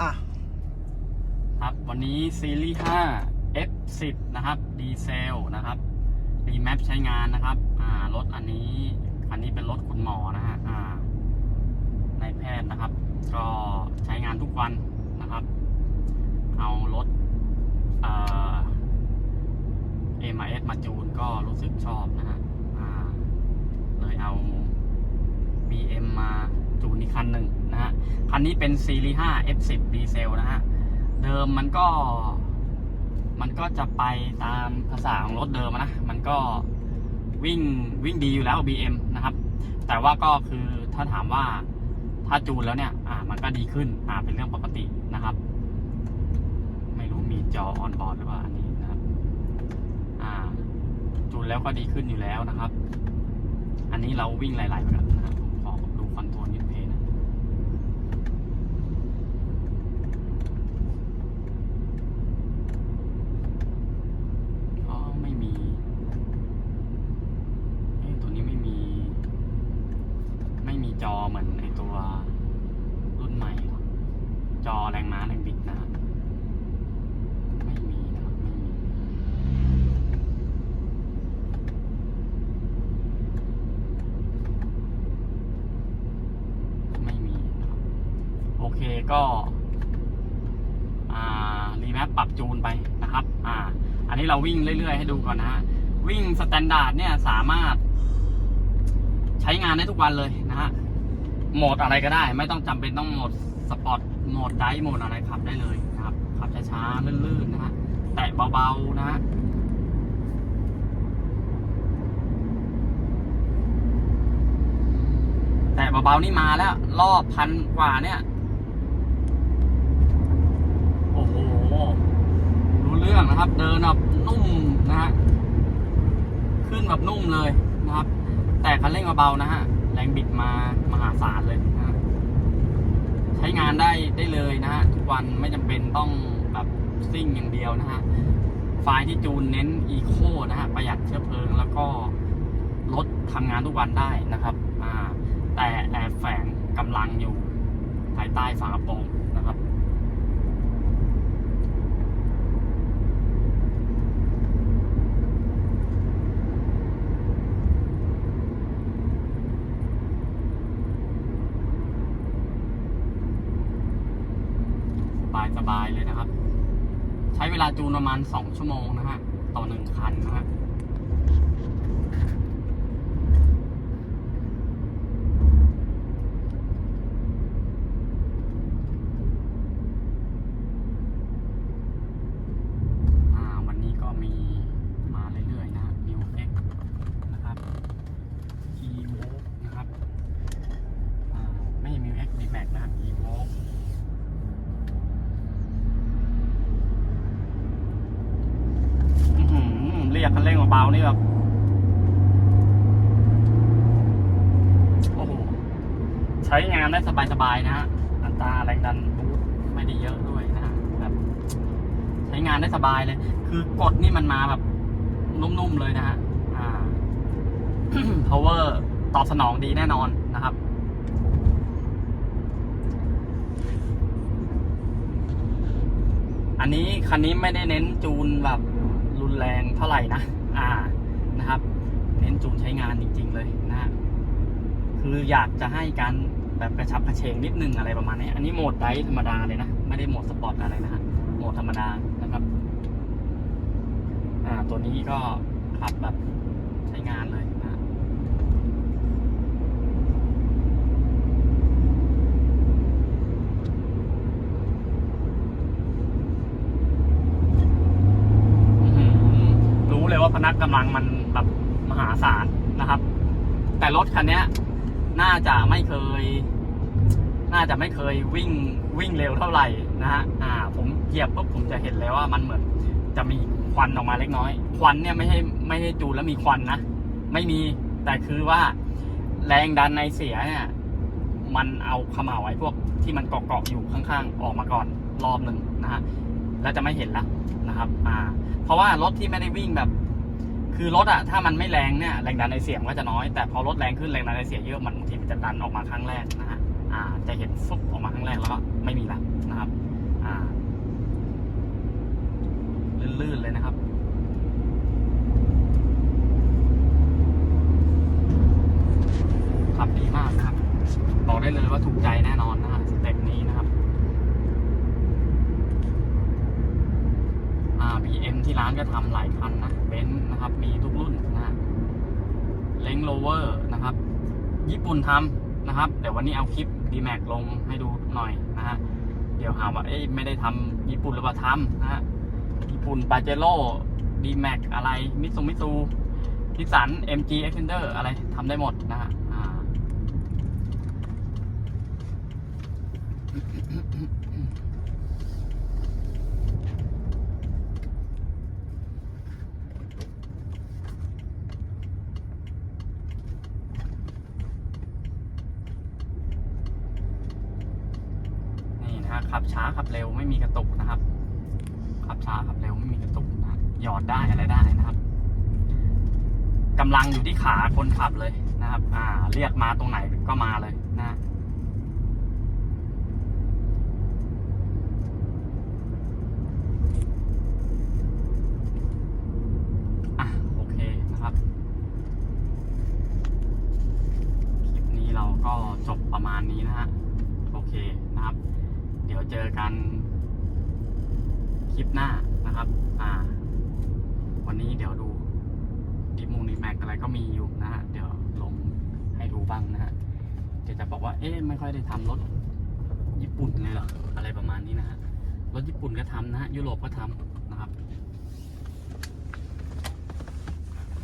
อะ ครับ วันนี้ซีรีส์5 F10 นะครับ ดีเซลนะครับรีแมปใช้งานนะครับ อ่ารถอันนี้ อันนี้เป็นรถคุณหมอนะฮะอ่านายแพทย์นะครับ ก็ใช้งานทุกวันนะครับ เอารถเอ่อ MIS มาจูนก็รู้สึกชอบนะฮะอ่าเลยเอา BM มา คันนี้เป็นซีรีส์5 F10 ดีเซลนะฮะ เดิมมันก็ มันก็จะไปตามภาษาของรถเดิมนะ มันก็วิ่งวิ่งดีอยู่แล้ว BM นะครับ แต่ว่าก็คือถ้าถามว่าถ้าจูนแล้วเนี่ย อ่า มันก็ดีขึ้น อ่า เป็นเรื่องปกตินะครับ ไม่รู้มีจอออนบอร์ดหรือเปล่าอันนี้นะครับ อ่า จูนแล้วก็ดีขึ้นอยู่แล้วนะครับ อันนี้เราวิ่งหลายๆแบบนะครับผมขอดูคอนโทรลยูเพย์นะ อ๋อไม่มี เอ๊ะตัวนี้ไม่มี ไม่มีจอเหมือนในตัวรุ่นใหม่หรอจอแรงม้าแรงบิดนะครับ ไม่มีนะครับ ไม่มี ไม่มีนะครับ โอเค ก็รีแมปปรับจูนไปนะครับ อ่า อันนี้เราวิ่งเรื่อย ๆ ให้ดูก่อนนะฮะ วิ่งสแตนดาร์ดเนี่ยสามารถ ใช้งานได้ทุกวันเลยนะฮะ โหมดอะไรก็ได้ ไม่ต้องจำเป็นต้องโหมดสปอร์ต โหมดไดฟ์โหมดอะไรขับได้เลยนะครับ ขับช้าๆลื่นๆนะฮะ แตะเบาๆนะฮะแต่เบาๆนี่มาแล้ว รอบพันกว่าเนี่ย โอ้โห รู้เรื่อง นะครับ เดินแบบนุ่มนะฮะขึ้นแบบนุ่มเลยนะครับ แต่คันเร่งเบาๆนะฮะแรงบิดมามหาศาลเลยนะฮะใช้งานได้ได้เลยนะฮะทุกวันไม่จำเป็นต้องแบบซิ่งอย่างเดียวนะฮะไฟล์ที่จูนเน้นอีโคนะฮะประหยัดเชื้อเพลิงแล้วก็รถทำงานทุกวันได้นะครับอ่าแต่แอบแฝงกำลังอยู่ภายใต้ฝากระโปรงนะครับ สบายเลยนะครับ ใช้เวลาจูนประมาณ 2 ชั่วโมงนะฮะ ต่อหนึ่งคันนะฮะ อ่าวันนี้ก็มีมาเรื่อยๆนะมิวเอ็กนะครับ e v o นะครับอ่าไม่ใช่มิวเอ็กดีแม็กนะครับ e v o อื้อหือเรียกคัานี่แบบโอ้โหใช้งานได้สบายๆนะฮะอัตราแรงดันไม่ได้เยอะด้วยนะฮะแบบใช้งานได้สบายเลย คือกดนี่มันมาแบบนุ่มๆเลยนะฮะอ่า power ตอบสนองดีแน่นอนนะครับอันนี้คันนี้ไม่ได้เน้นจูนแบบรุนแรงเท่าไหร่นะ R นะครับเน้นจูนใช้งานจริง ๆ เลยนะฮะคืออยากจะให้การแบบกระชับกระเชงนิดนึงอะไรประมาณนี้ อันนี้โหมดไดธรรมดาเลยนะ ไม่ได้โหมดสปอร์ตอะไรนะฮะโหมดธรรมดานะครับ อ่าตัวนี้ก็ขับแบบใช้งานเลยนะ อื้อหือรู้เลยว่า พนักกำลังมันแบบมหาศาลนะครับ แต่รถคันนี้น่าจะไม่เคย น่าจะไม่เคยวิ่งวิ่งเร็วเท่าไหร่นะฮะอ่า ผมเหยียบปุ๊บผมจะเห็นเลยว่ามันเหมือนจะมีควันออกมาเล็กน้อย ควันเนี่ยไม่ใช่ไม่ใช่จูแล้วมีควันนะไม่มีแต่คือว่าแรงดันในเสียเนี่ยมันเอาขม่าวไอ้พวกที่มันเกาะๆอยู่ข้างๆ ออกมาก่อนรอบหนึ่งนะฮะแล้วจะไม่เห็นละนะครับ อ่า เพราะว่ารถที่ไม่ได้วิ่งแบบ คือรถอะถ้ามันไม่แรงเนี่ยแรงดันในเสียมก็จะน้อยแต่พอรถแรงขึ้นแรงดันในเสียเยอะมันบางทีมันจะดันออกมาครั้งแรกนะฮะอ่า จะเห็นฟุบออกมาครั้งแรกแล้วก็ไม่มีละนะครับอ่าลื่นๆเลยนะครับขับดีมากครับ บอกได้เลยว่าถูกใจแน่นอนนะฮะ ก็ทำหลายคันนะเบนซ์นะครับ มีทุกรุ่นนะฮะเลงโลเวอร์นะครับ ญี่ปุ่นทำนะครับแต่วันนี้เอาคลิป d m a x ลงให้ดูหน่อยนะฮะเดี๋ยวหาว่าเอ้ยไม่ได้ทำญี่ปุ่นหรือเปล่าทำนะฮะญี่ปุ่นปาเจโร่ดีแม็กอะไรมิตซูมิตซูนิสัน MG Extender อะไรทำได้หมดนะฮะอ่า นี่นะฮะ ขับช้าขับเร็วไม่มีกระตุกนะครับ ขับช้าขับเร็วไม่มีกระตุกนะหยอดได้อะไรได้นะครับกำลังอยู่ที่ขาคนขับเลยนะครับ อ่า เรียกมาตรงไหนก็มาเลยนะ อะโอเคนะครับ คลิปนี้เราก็จบประมาณนี้นะฮะ โอเคนะครับ เจอกันคลิปหน้านะครับ อ่า วันนี้เดี๋ยวดูดีมูนีแม็กอะไรก็มีอยู่นะฮะ เดี๋ยวลงให้ดูบ้างนะฮะเดี๋ยวจะบอกว่า เอ๊ะ ไม่ค่อยได้ทำรถญี่ปุ่นเลยเหรอ อะไรประมาณนี้นะฮะ รถญี่ปุ่นก็ทำนะฮะ ยุโรปก็ทำนะครับ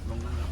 ลงนั่นแล้ว